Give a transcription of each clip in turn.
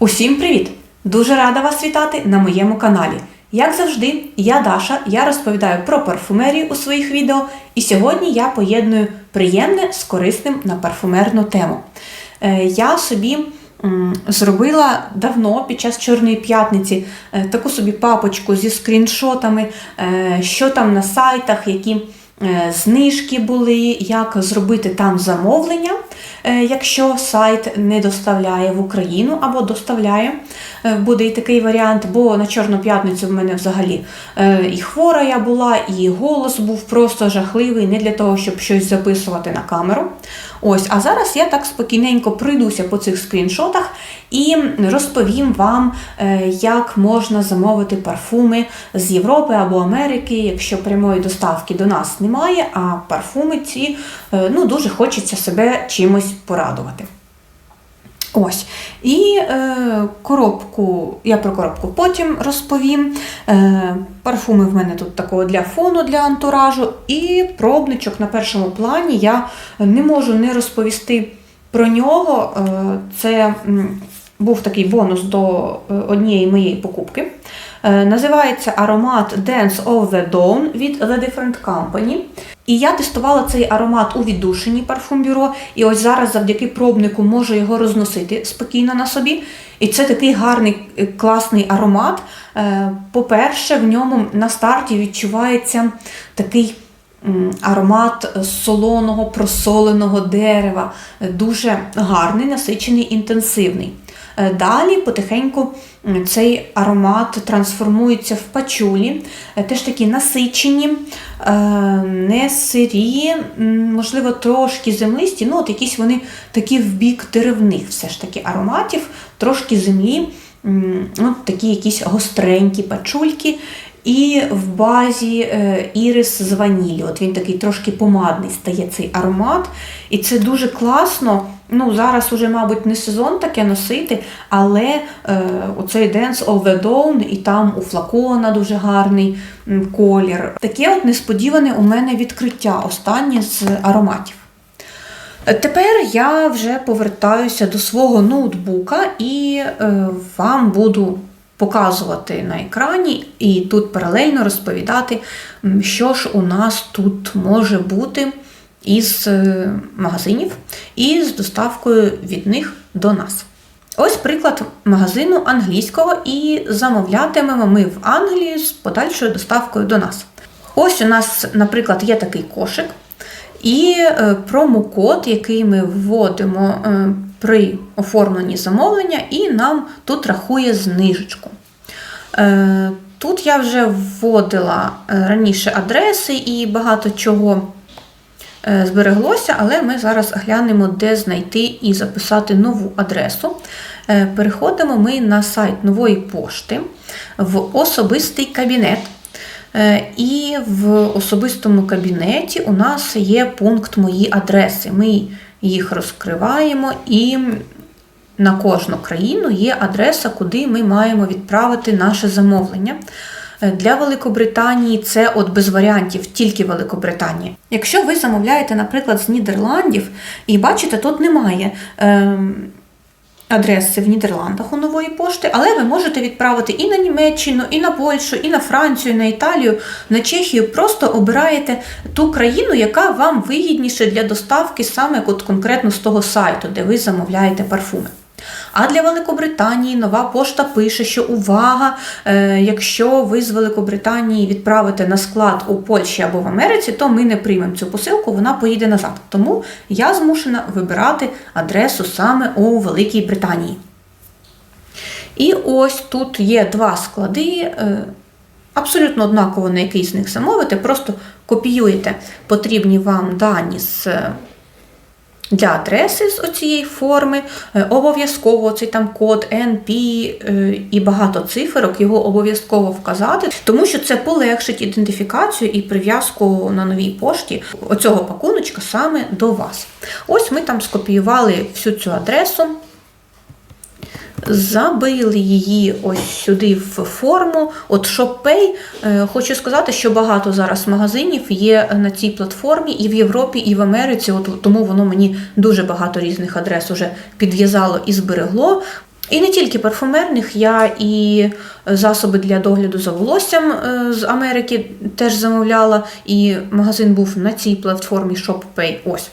Усім привіт! Дуже рада вас вітати на моєму каналі. Як завжди, я Даша, я розповідаю про парфумерію у своїх відео, і сьогодні я поєдную приємне з корисним на парфумерну тему. Е, Я собі зробила давно під час Чорної п'ятниці е, таку собі папочку зі скріншотами, е, що там на сайтах, які знижки були, як зробити там замовлення, е, якщо сайт не доставляє в Україну або доставляє. Е, Буде і такий варіант, бо на Чорну п'ятницю в мене взагалі е, і хвора я була, і голос був просто жахливий, не для того, щоб щось записувати на камеру. Ось, а зараз я так спокійненько пройдуся по цих скріншотах і розповім вам, е, як можна замовити парфуми з Європи або Америки, якщо прямої доставки до нас немає, а парфуми ці е, ну, дуже хочеться себе чимось порадувати. Ось. І е, коробку, я про коробку потім розповім. Е, парфуми в мене тут такого для фону, для антуражу, і пробничок на першому плані. Я не можу не розповісти про нього. Е, це був такий бонус до е, однієї моєї покупки. Е, Називається аромат Dance of the Dawn від The Different Company. І я тестувала цей аромат у віддушині парфумбюро, і ось зараз завдяки пробнику можу його розносити спокійно на собі. І це такий гарний, е, класний аромат. Е, По-перше, в ньому на старті відчувається такий аромат солоного, просоленого дерева, Е, дуже гарний, насичений, інтенсивний. Е, Далі потихеньку цей аромат трансформується в пачулі, е, теж такі насичені, е, не сирі, можливо, трошки землисті, ну от якісь вони такі в бік деревних все ж таки ароматів, трошки землі, от такі якісь гостренькі пачульки. І в базі е, ірис з ванілі. От він такий трошки помадний стає цей аромат. І це дуже класно. Ну, зараз уже, мабуть, не сезон таке носити, але е, оцей Dance of the Dawn, і там у флакона дуже гарний колір. Таке от несподіване у мене відкриття останнє з ароматів. Е, Тепер я вже повертаюся до свого ноутбука і е, вам буду показувати на екрані і тут паралельно розповідати, що ж у нас тут може бути із е, магазинів і з доставкою від них до нас. Ось приклад магазину англійського, і замовлятимемо ми в Англії з подальшою доставкою до нас. Ось у нас, наприклад, є такий кошик, і е, промокод, який ми вводимо е, при оформленні замовлення, і нам тут рахує знижечку. Е, Тут я вже вводила е, раніше адреси і багато чого е, збереглося, але ми зараз глянемо, де знайти і записати нову адресу. Переходимо ми на сайт нової пошти в особистий кабінет. І в особистому кабінеті у нас є пункт Мої адреси. Ми їх розкриваємо і на кожну країну є адреса, куди ми маємо відправити наше замовлення. Е, Для Великобританії це от без варіантів, тільки Великобританія. Якщо ви замовляєте, наприклад, з Нідерландів, і бачите, тут немає ем, адреси в Нідерландах у нової пошти, але ви можете відправити і на Німеччину, і на Польщу, і на Францію, і на Італію, на Чехію. Просто обираєте ту країну, яка вам вигідніше для доставки саме от конкретно з того сайту, де ви замовляєте парфуми. А для Великобританії нова пошта пише, що увага, е, якщо ви з Великобританії відправите на склад у Польщі або в Америці, то ми не приймемо цю посилку, вона поїде назад. Тому я змушена вибирати адресу саме у Великій Британії. І ось тут є два склади, е, абсолютно однаково на який з них замовити, просто копіюєте потрібні вам дані з е, для адреси з оцієї форми е, обов'язково цей там код NP е, і багато циферок його обов'язково вказати, тому що це полегшить ідентифікацію і прив'язку на новій пошті оцього пакуночка саме до вас. Ось ми там скопіювали всю цю адресу. Забили її ось сюди в форму. От е, хочу сказати, що багато зараз магазинів є на цій платформі і в Європі, і в Америці. От тому воно мені дуже багато різних адрес уже підв'язало і зберегло. І не тільки парфумерних, я і засоби для догляду за волоссям е, з Америки теж замовляла, і магазин був на цій платформі ShopPay. Ось.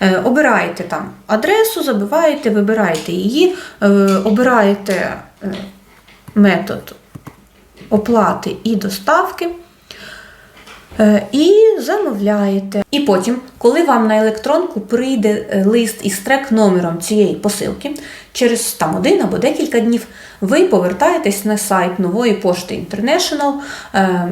Е, Обираєте там адресу, забиваєте, вибираєте її, е, обираєте е, метод оплати і доставки. І замовляєте. І потім, коли вам на електронку прийде лист із трек-номером цієї посилки, через там один або декілька днів ви повертаєтесь на сайт нової пошти International, е,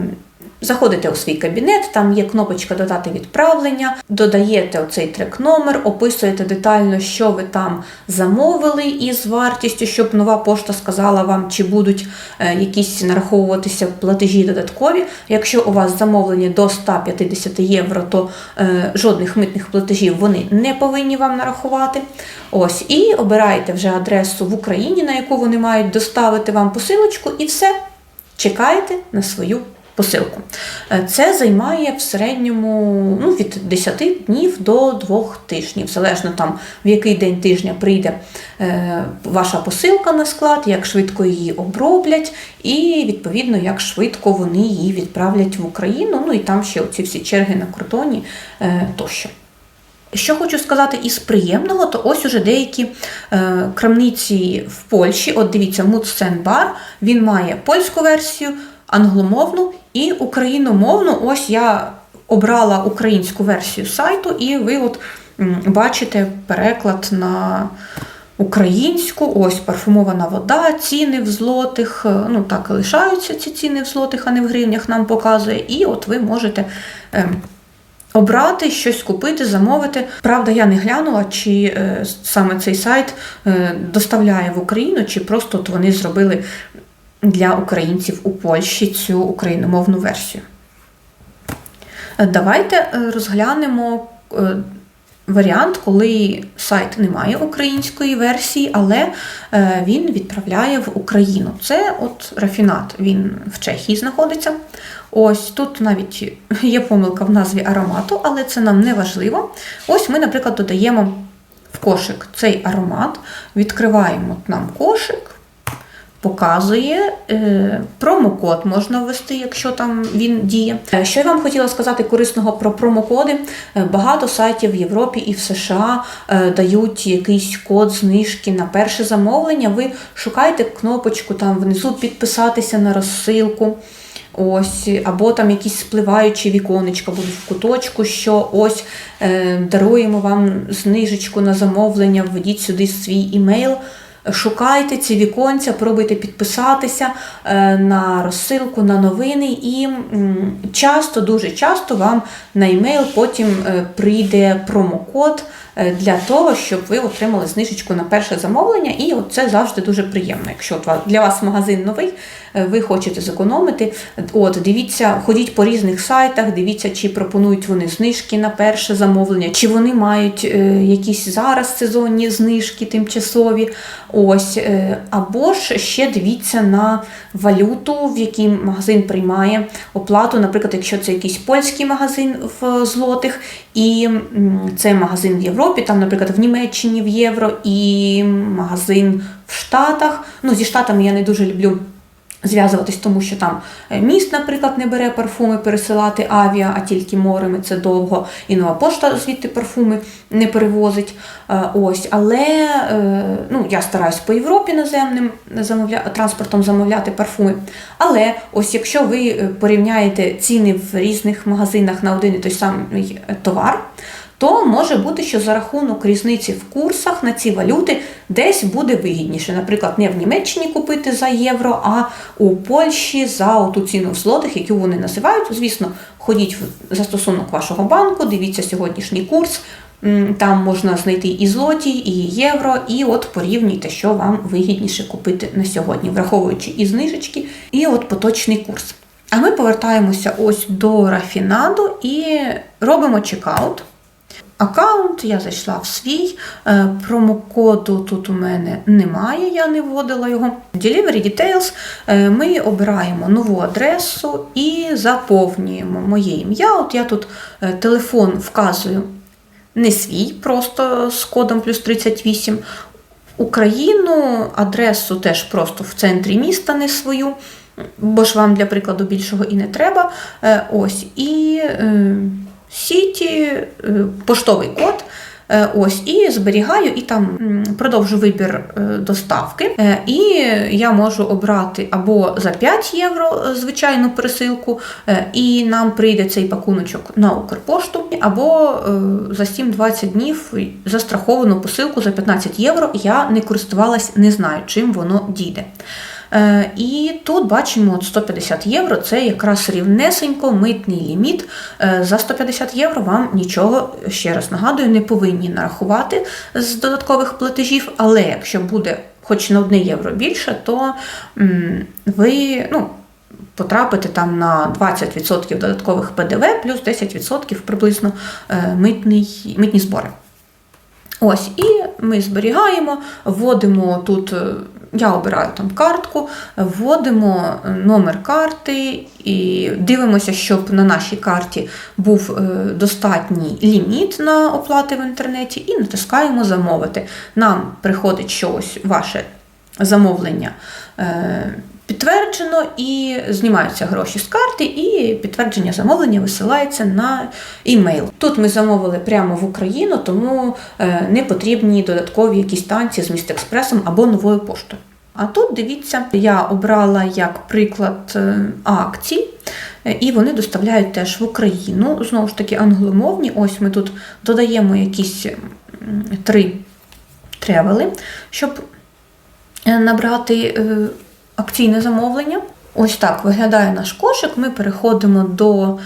заходите у свій кабінет, там є кнопочка Додати відправлення, додаєте оцей трек-номер, описуєте детально, що ви там замовили із вартістю, щоб нова пошта сказала вам, чи будуть е, якісь нараховуватися платежі додаткові. Якщо у вас замовлення до 150 євро, то е, жодних митних платежів вони не повинні вам нарахувати. Ось, і обираєте вже адресу в Україні, на яку вони мають доставити вам посилочку, і все. Чекаєте на свою посилку. Е, Це займає в середньому ну, від 10 днів до 2 тижнів, залежно там в який день тижня прийде е, ваша посилка на склад, як швидко її оброблять, і відповідно як швидко вони її відправлять в Україну. Ну і там ще оці всі черги на кордоні е, тощо. Що хочу сказати із приємного, то ось уже деякі е, крамниці в Польщі. От дивіться, Муцен Бар, він має польську версію, англомовну і україномовну. Ось я обрала українську версію сайту, і ви от бачите переклад на українську. Ось парфумована вода, ціни в злотих. е, Ну так лишаються ці ціни в злотих, а не в гривнях нам показує. І от ви можете. ем, обрати, щось купити, замовити. Правда, я не глянула, чи е, саме цей сайт е, доставляє в Україну, чи просто от вони зробили для українців у Польщі цю україномовну версію. Е, Давайте е, розглянемо е, варіант, коли сайт не має української версії, але він відправляє в Україну. Це от рафінат, він в Чехії знаходиться. Ось тут навіть є помилка в назві аромату, але це нам не важливо. Ось ми, наприклад, додаємо в кошик цей аромат, відкриваємо нам кошик. Показує е, промокод можна ввести, якщо там він діє. Е, Що я вам хотіла сказати корисного про промокоди. Е, Багато сайтів в Європі і в США дають якийсь код знижки на перше замовлення. Ви шукаєте кнопочку там внизу підписатися на розсилку. Ось, або там якісь спливаючі віконечка будуть в куточку, що ось е, даруємо вам знижечку на замовлення, введіть сюди свій імейл. Шукайте ці віконця, пробуйте підписатися е, на розсилку, на новини, і часто, дуже часто вам на емейл потім е, прийде промокод е, для того, щоб ви отримали знижечку на перше замовлення. І це завжди дуже приємно. Якщо для вас магазин новий, ви хочете зекономити. От дивіться, ходіть по різних сайтах, дивіться, чи пропонують вони знижки на перше замовлення, чи вони мають якісь зараз сезонні знижки тимчасові. Ось, е, або ж ще дивіться на валюту, в якій магазин приймає оплату. Наприклад, якщо це якийсь польський магазин в злотих, і це магазин в Європі, там, наприклад, в Німеччині в євро, і магазин в Штатах. Ну, зі Штатами я не дуже люблю. Зв'язуватись, тому що там е, міст, наприклад, не бере парфуми пересилати авіа, а тільки морем, і це довго. І нова пошта звідти парфуми не перевозить. Е, Ось, але е, ну, я стараюсь по Європі наземним замовля... транспортом замовляти парфуми. Але ось якщо ви порівняєте ціни в різних магазинах на один і той самий товар, то може бути, що за рахунок різниці в курсах на ці валюти десь буде вигідніше. Наприклад, не в Німеччині купити за євро, а у Польщі за ту ціну в злотих, яку вони називають. Звісно, ходіть в застосунок вашого банку, дивіться сьогоднішній курс. Там можна знайти і злоті, і євро, і от порівнюйте, що вам вигідніше купити на сьогодні, враховуючи і знижечки, і от поточний курс. А ми повертаємося ось до рафінаду і робимо чекаут. Аккаунт, я зайшла в свій, е, промокоду тут у мене немає, я не вводила його. Delivery Details е, ми обираємо нову адресу і заповнюємо моє ім'я. От я тут е, телефон вказую не свій, просто з кодом плюс 38. Україну, адресу теж просто в центрі міста, не свою, бо ж вам для прикладу більшого і не треба. Ось, і сіті, е, поштовий код. Е, Ось і зберігаю, і там продовжу вибір е, доставки. І я можу обрати або за 5 євро звичайну пересилку, і нам прийде цей пакуночок на Укрпошту, або за 7-20 днів застраховану посилку за 15 євро. Я не користувалась, не знаю, чим воно дійде. Е, І тут бачимо от 150 євро це якраз рівнесенько митний ліміт. Е, За 150 євро вам нічого, ще раз нагадую, не повинні нарахувати з додаткових платежів, але якщо буде хоч на 1 євро більше, то ви ну, потрапите там на 20% додаткових ПДВ плюс 10% приблизно е, митний, митні збори. Ось, і ми зберігаємо, вводимо тут, е, я обираю там картку, вводимо е, номер карти і дивимося, щоб на нашій карті був е, достатній ліміт на оплати в інтернеті, і натискаємо замовити. Нам приходить щось ваше замовлення. Підтверджено і знімаються гроші з карти, і підтвердження замовлення висилається на імейл. Тут ми замовили прямо в Україну, тому е, не потрібні додаткові якісь танці з Містекспресом або новою поштою. А тут дивіться, я обрала як приклад е, акцій, е, і вони доставляють теж в Україну. Знову ж таки, англомовні. Ось ми тут додаємо якісь три тревели, щоб набрати акційне замовлення. Ось так виглядає наш кошик. Ми переходимо до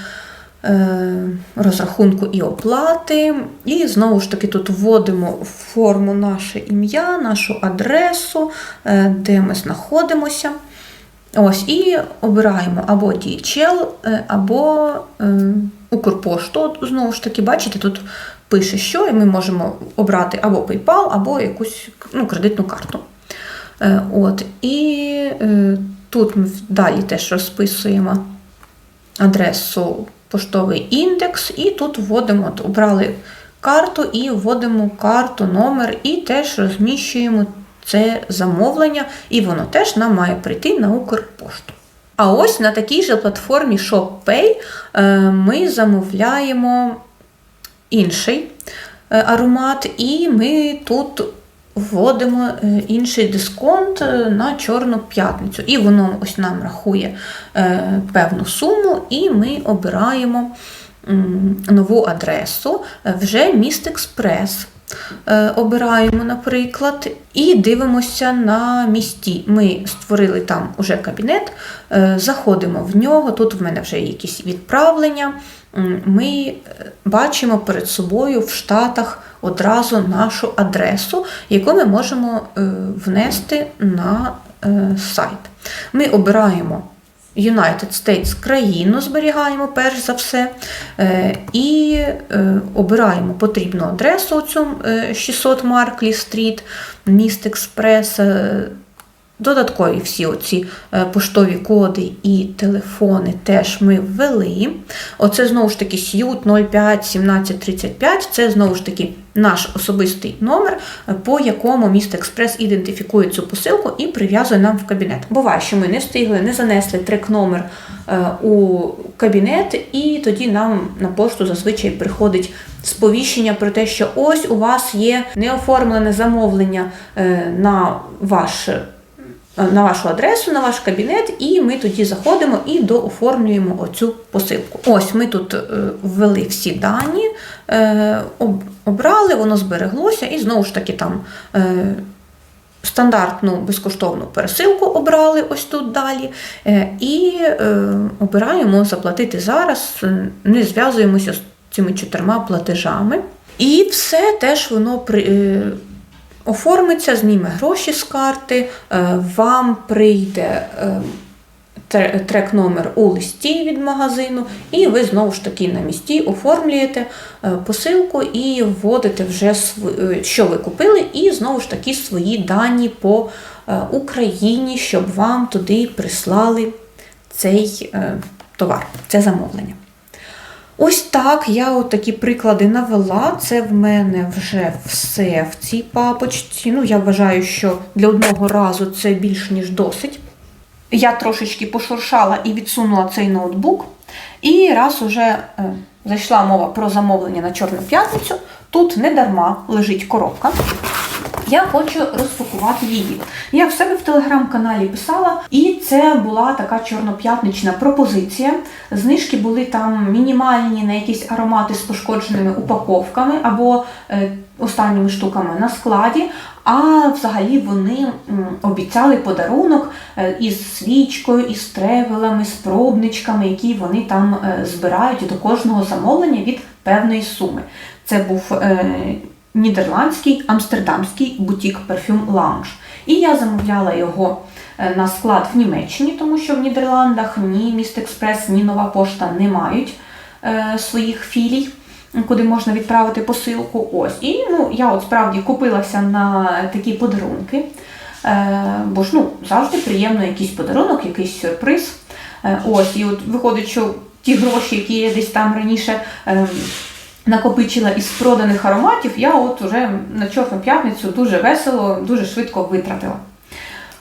е, розрахунку і оплати. І знову ж таки тут вводимо в форму наше ім'я, нашу адресу, е, де ми знаходимося. Ось, і обираємо або DHL, е, або Укрпошту. Знову ж таки, бачите, тут пише, що, і ми можемо обрати або PayPal, або якусь ну, кредитну карту. Е, От, і е, тут ми далі теж розписуємо адресу поштовий індекс, і тут вводимо, обрали карту і вводимо карту, номер, і теж розміщуємо це замовлення, і воно теж нам має прийти на Укрпошту. А ось на такій же платформі ShopPay е, ми замовляємо інший аромат, і ми тут вводимо е, інший дисконт е, на Чорну п'ятницю. І воно ось нам рахує е, певну суму, і ми обираємо нову адресу е, вже Міст Експрес. Е, Обираємо, наприклад, і дивимося на місті. Ми створили там уже кабінет, е, заходимо в нього. Тут в мене вже якісь відправлення. Ми бачимо перед собою в Штатах одразу нашу адресу, яку ми можемо внести на сайт. Ми обираємо United States країну, зберігаємо перш за все, е, і е, обираємо потрібну адресу цю е, 600 Марклі Стріт, Міст Експрес. Додаткові всі оці е, поштові коди і телефони теж ми ввели. Оце знову ж таки сют 05 1735. Це знову ж таки наш особистий номер, е, по якому міст Експрес ідентифікує цю посилку і прив'язує нам в кабінет. Буває, що ми не встигли, не занесли трек-номер е, у кабінет, і тоді нам на пошту зазвичай приходить сповіщення про те, що ось у вас є неоформлене замовлення на ваш на вашу адресу, на ваш кабінет, і ми тоді заходимо і дооформлюємо оцю посилку. Ось ми тут е, ввели всі дані, е, обрали, воно збереглося, і знову ж таки там. е, Стандартну безкоштовну пересилку обрали ось тут далі, е, і е, обираємо заплатити зараз, е, не зв'язуємося з цими чотирма платежами. І все теж воно при, е, оформиться, зніме гроші з карти, е, вам прийде е, трек-номер у листі від магазину, і ви знову ж таки на місці оформлюєте е, посилку і вводите вже що ви купили, і знову ж таки свої дані по Україні, щоб вам туди прислали цей товар, це замовлення. Ось так я от такі приклади навела. Це в мене вже все в цій папочці. Ну, я вважаю, що для одного разу це більш ніж досить. Я трошечки пошуршала і відсунула цей ноутбук. І раз уже е, зайшла мова про замовлення на Чорну п'ятницю, тут не дарма лежить коробка. Я хочу розпакувати її. Я в себе в телеграм-каналі писала, і це була така чорноп'ятнична пропозиція. Знижки були там мінімальні на якісь аромати з пошкодженими упаковками або е, останніми штуками на складі. А взагалі вони обіцяли подарунок е, із свічкою, із тревелами, з пробничками, які вони там е, збирають до кожного замовлення від певної суми. Це був нідерландський амстердамський бутік Perfume Lounge. І я замовляла його е, на склад в Німеччині, тому що в Нідерландах ні Міст Експрес, ні Нова Пошта не мають е, своїх філій, куди можна відправити посилку. Ось. І ну, я от справді купилася на такі подарунки. Е, бо ж ну, завжди приємно якийсь подарунок, якийсь сюрприз. Е, ось, і от виходить, що ті гроші, які я десь там раніше. ем, накопичила із проданих ароматів, я от уже на Чорну п'ятницю дуже весело, дуже швидко витратила.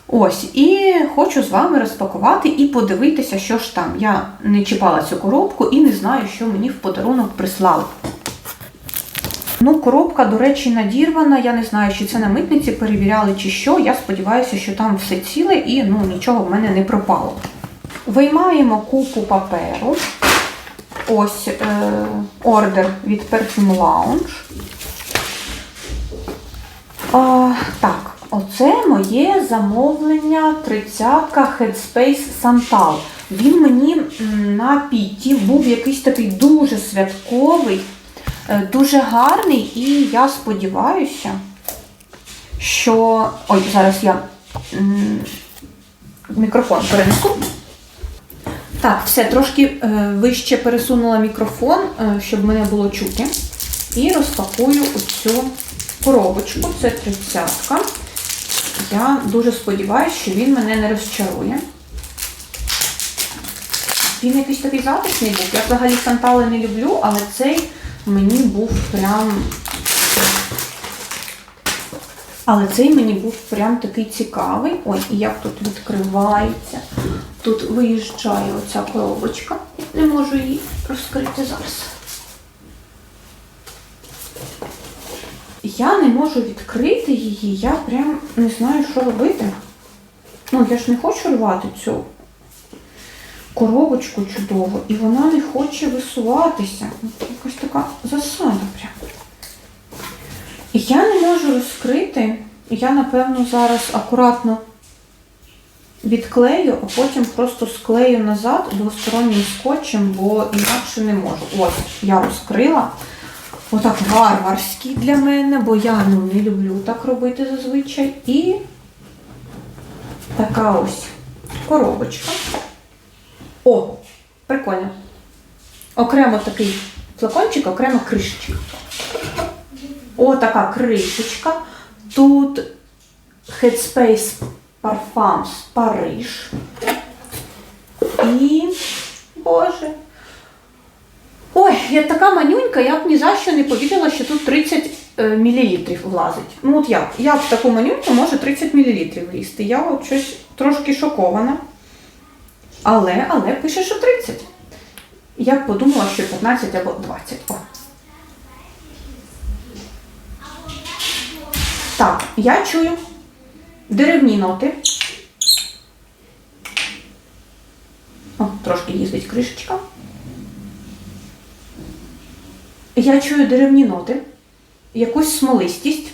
Ось, і хочу з вами розпакувати і подивитися, що ж там. Я не чіпала цю коробку і не знаю, що мені в подарунок прислали. Ну, коробка, до речі, надірвана. Я не знаю, чи це на митниці перевіряли, чи що. Я сподіваюся, що там все ціле і ну, нічого в мене не пропало. Виймаємо купу паперу. Ось е, ордер від Perfume Lounge. А, так, оце моє замовлення 30-ка Headspace Santal. Він мені на піті був якийсь такий дуже святковий, е, дуже гарний, і я сподіваюся, що. Ой, зараз я мікрофон перенесу. Так, все, трошки е, вище пересунула мікрофон, е, щоб мене було чути. І розпакую оцю коробочку. Це тридцятка. Я дуже сподіваюся, що він мене не розчарує. Він якийсь такий затишний був. Я взагалі сантали не люблю, але цей мені був прям. Але цей мені був прям такий цікавий. Ой, і як тут відкривається. Тут виїжджає оця коробочка. Не можу її розкрити зараз. Я не можу відкрити її, я прям не знаю, що робити. Ну, я ж не хочу рвати цю коробочку чудову, і вона не хоче висуватися. Якась така засада прям. Я не можу розкрити. Я, напевно, зараз акуратно відклею, а потім просто склею назад двостороннім скотчем, бо інакше не можу. Ось, я розкрила. Отак варварський для мене, бо я ну, не люблю так робити зазвичай. І така ось коробочка. О, прикольно. Окремо такий флакончик, окремо кришечка. О, така кришечка. Тут Headspace Parfums Париж. І. Боже. Ой, я така манюнька, я б ні за що не повірила, що тут 30 е, мл влазить. Ну от як? Як в таку манюньку може 30 мл влізти? Я от щось трошки шокована. Але, але пише, що 30. Я б подумала, що 15 або 20. О. Так, я чую деревні ноти. О, трошки їздить кришечка. Я чую деревні ноти, якусь смолистість.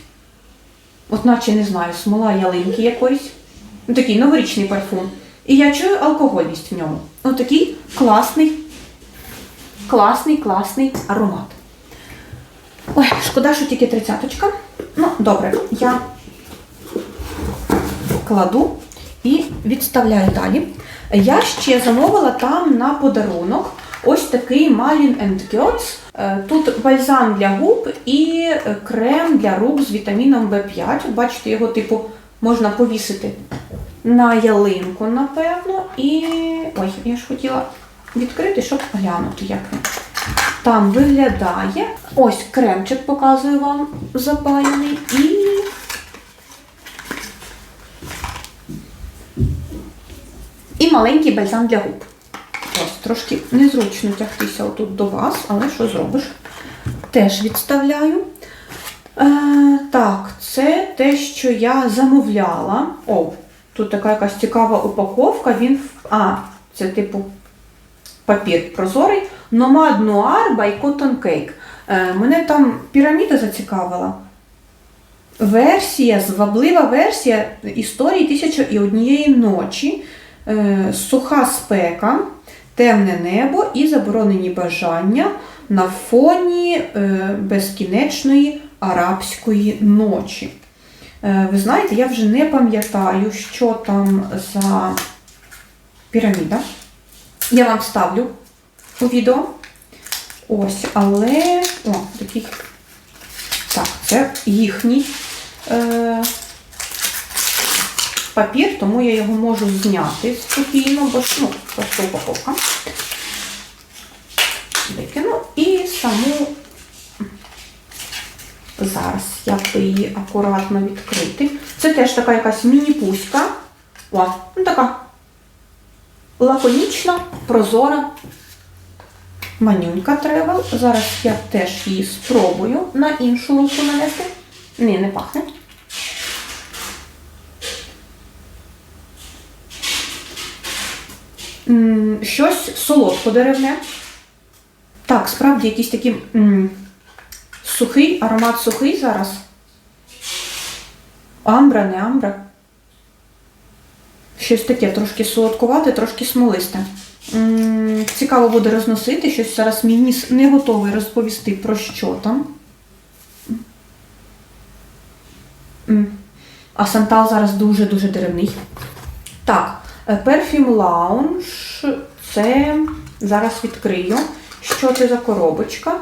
От наче не знаю, смола ялинки якоїсь. Ну, Такий новорічний парфум. І я чую алкогольність в ньому. Ну, такий класний, класний, класний аромат. Ой, шкода, що тільки тридцяточка. Ну, добре, я кладу і відставляю далі. Я ще замовила там на подарунок ось такий Malin Curds. Е, Тут бальзам для губ і крем для рук з вітаміном В5. Бачите, його типу можна повісити на ялинку, напевно. І. Ой, я ж хотіла відкрити, щоб глянути, як він. Там виглядає. Ось кремчик показую вам запаяний. І. І маленький бальзам для губ. Ось трошки незручно тягтися отут до вас, але що зробиш? Теж відставляю. Е, так, це те, що я замовляла. О, тут така якась цікава упаковка. Він. А, це типу папір прозорий. Nomad Noir by Cotton Cake. Е, мене там піраміда зацікавила. Версія, зваблива версія історії Тисяча і однієї ночі. Е, суха спека, темне небо і заборонені бажання на фоні е, безкінечної арабської ночі. Ви знаєте, я вже не пам'ятаю, що там за піраміда. Я вам ставлю у відео. Ось, але. О, такий. Так, це їхній е, папір, тому я його можу зняти спокійно, бо ну, просто упаковка. Викину і саму. Зараз як її акуратно відкрити. Це теж така якась міні-пуська. О, ну така лаконічна, прозора. Манюнька тревел. Зараз я теж її спробую на іншу руку нанести. Ні, не пахне. Щось солодко деревне. Так, справді якийсь такий сухий, аромат сухий зараз. Амбра, не амбра. Щось таке трошки солодкувате, трошки смолисте. Цікаво буде розносити, щось зараз мій ніс не готовий розповісти про що там. А Сантал зараз дуже-дуже деревний. Так, е, Perfume Lounge. Це зараз відкрию. Що це за коробочка?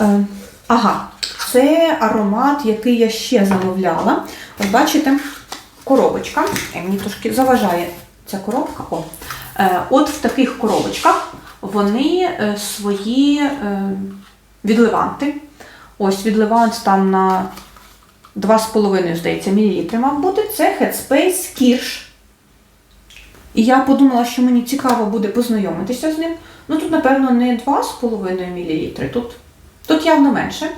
Е, Ага, це аромат, який я ще замовляла. От бачите, коробочка. Е, Мені трошки заважає ця коробка. О. Е, От в таких коробочках вони е, свої відливанти. Ось відливант там на 2,5, здається, мл мав бути. Це Headspace Kirsch. І я подумала, що мені цікаво буде познайомитися з ним. Ну тут, напевно, не 2,5 мл, тут, тут явно менше.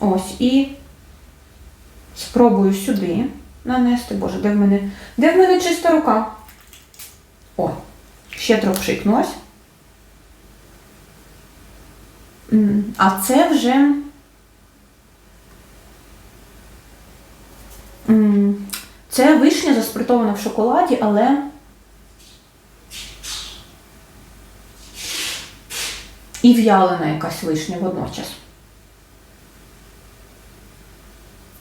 Ось, і спробую сюди нанести. Боже, де в мене? Де в мене чиста рука? О, ще трохи пшикнулась. А це вже. Це вишня заспиртована в шоколаді, але. І в'ялена якась вишня водночас.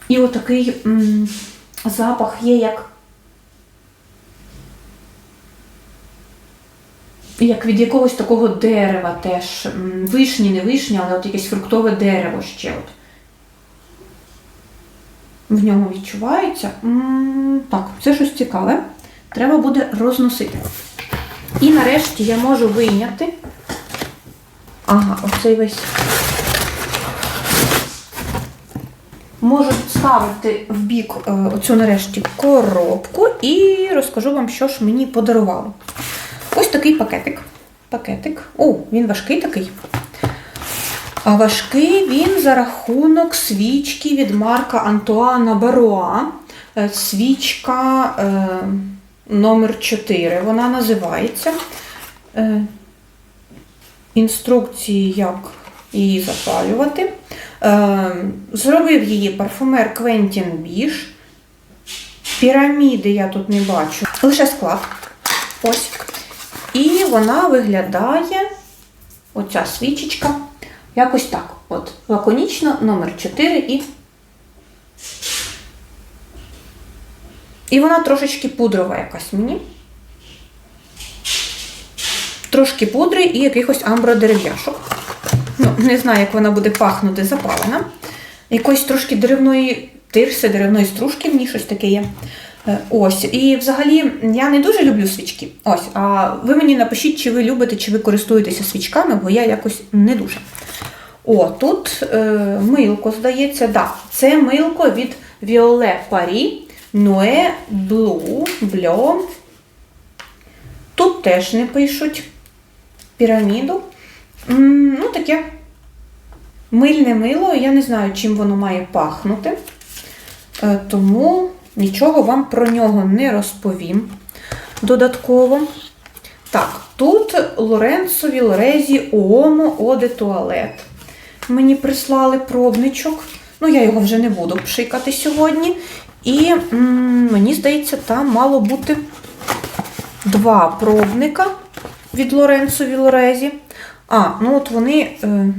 І отакий запах є як. Як від якогось такого дерева теж. Вишні, не вишні, але от якесь фруктове дерево ще. От. В ньому відчувається. Так, це щось цікаве. Треба буде розносити. І нарешті я можу вийняти. Ага, оцей весь. Можу відставити в бік е, оцю нарешті коробку і розкажу вам, що ж мені подарували. Ось такий пакетик. Пакетик. О, він важкий такий. А важкий він за рахунок свічки від марка Антуана Баруа. Е, Свічка е, номер 4 вона називається. Е, інструкції, як її запалювати. Е, зробив її парфумер Квентін Біш. Піраміди я тут не бачу. Лише склад. Ось. І вона виглядає, оця свічечка, якось так. От, лаконічно, номер 4 і. І вона трошечки пудрова якась мені. Трошки пудри і якихось амбродерев'яшок. Ну, не знаю, як вона буде пахнути запалена. Якоїсь трошки деревної тирси, деревної стружки ній щось таке є. Е, Ось, і взагалі я не дуже люблю свічки. Ось, а ви мені напишіть, чи ви любите, чи ви користуєтеся свічками, бо я якось не дуже. О, тут е, милко, здається, да. Це милко від Violet Paris Noe Blue Bleu. Тут теж не пишуть піраміду. Ну, таке мильне мило, я не знаю, чим воно має пахнути. Е, тому нічого вам про нього не розповім додатково. Так, тут Лоренцо Вілорезі Уомо Оде Туалет. Мені прислали пробничок. Ну, я його вже не буду пшикати сьогодні. І м, мені здається, там мало бути два пробника від Лоренцо Вілорезі. А, ну от вони е,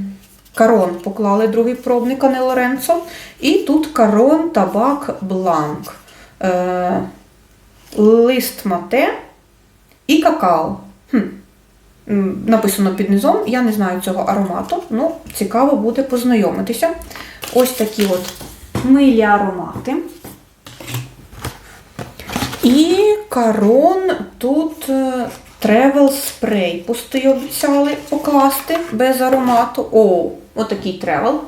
Карон поклали другий пробник, а не Лоренцо. І тут Карон Табак Бланк. Е, лист мате і какао. Хм. Написано під низом, я не знаю цього аромату, ну цікаво буде познайомитися. Ось такі от милі аромати. І карон тут тревел спрей пустий обіцяли покласти без аромату. О, отакий тревел.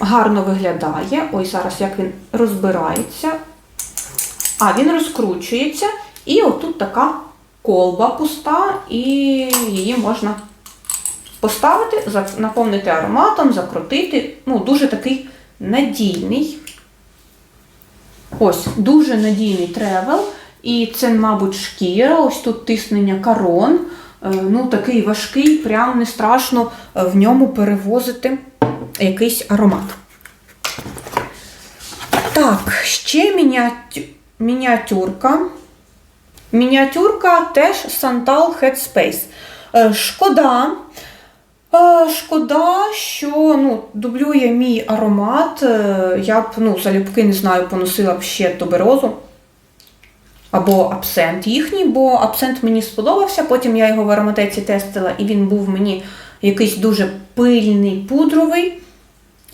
Гарно виглядає. Ой, зараз як він розбирається. А, він розкручується. І отут така колба пуста, і її можна поставити, наповнити ароматом, закрутити. Ну, дуже такий надійний. Ось, дуже надійний тревел. І це, мабуть, шкіра. Ось тут тиснення карон. Е, Ну, такий важкий, прям не страшно е, в ньому перевозити якийсь аромат. Так, ще мініатю... мініатюрка. Мініатюрка теж Santal Headspace. Е, Шкода. Шкода, що ну, дублює мій аромат. Я б ну, залюбки не знаю, поносила б ще туберозу або абсент їхній, бо абсент мені сподобався. Потім я його в ароматеці тестила, і він був мені якийсь дуже пильний, пудровий.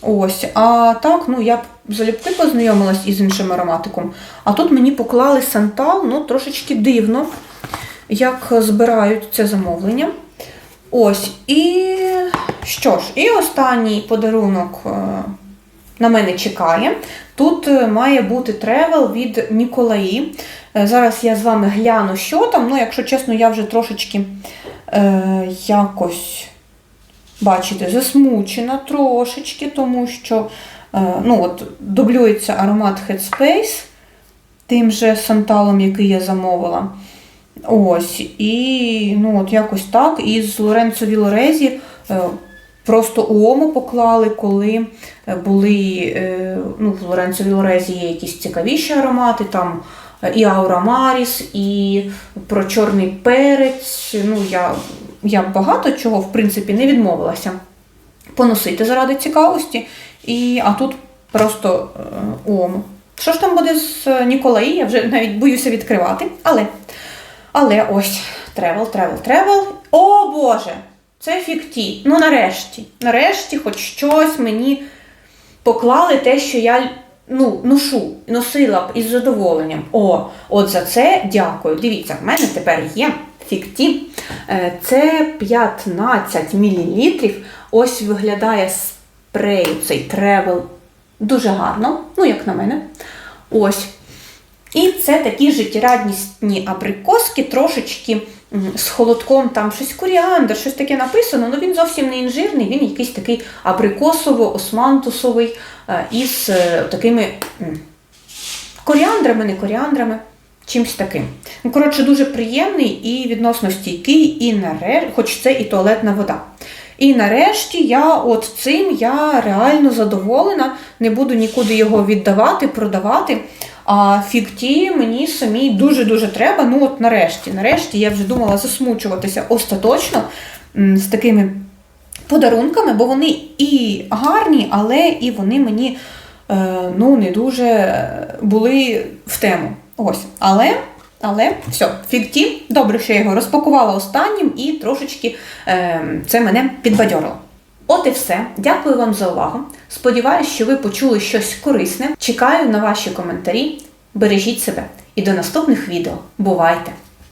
Ось, а так, ну я залюбки познайомилась із іншим ароматиком. А тут мені поклали сантал, ну трошечки дивно, як збирають це замовлення. Ось, і що ж, і останній подарунок е, на мене чекає. Тут е, має бути тревел від Ніколаї. Е, Зараз я з вами гляну, що там. Ну, якщо чесно, я вже трошечки е, якось, бачите, засмучена трошечки, тому що е, ну, от, дублюється аромат Headspace тим же санталом, який я замовила. Ось, і ну, от якось так. І з Лоренцо Вілорезі е, просто уому поклали, коли е, були е, ну, в Лоренцо Вілорезі є якісь цікавіші аромати, там і Аура Маріс, і про чорний перець. Ну, я, я багато чого, в принципі, не відмовилася поносити заради цікавості. І, а тут просто е, уому. Що ж там буде з е, Ніколаї? Я вже навіть боюся відкривати. Але, але ось, тревел, тревел, тревел. О Боже! Це фікті. Ну нарешті. Нарешті, хоч щось мені поклали те, що я ну, ношу, носила б із задоволенням. О, от за це дякую. Дивіться, в мене тепер є фікті. Е, Це 15 мл. Ось виглядає спрей, цей тревел дуже гарно, ну, як на мене. Ось. І це такі життєрадісні абрикоски, трошечки з холодком, там щось коріандр, щось таке написано, але він зовсім не інжирний, він якийсь такий абрикосово-османтусовий е, із е, такими коріандрами, не коріандрами, чимось таким. Ну, коротше, дуже приємний і відносно стійкий, і нарешті, хоч це і туалетна вода. І нарешті я от цим я реально задоволена, не буду нікуди його віддавати, продавати. А фікті мені самій дуже-дуже треба. Ну от нарешті, нарешті я вже думала засмучуватися остаточно з такими подарунками, бо вони і гарні, але і вони мені е, ну, не дуже були в тему. Ось. Але, але все, фікті, добре, що я його розпакувала останнім і трошечки е, це мене підбадьорило. От і все. Дякую вам за увагу. Сподіваюсь, що ви почули щось корисне. Чекаю на ваші коментарі. Бережіть себе і до наступних відео. Бувайте!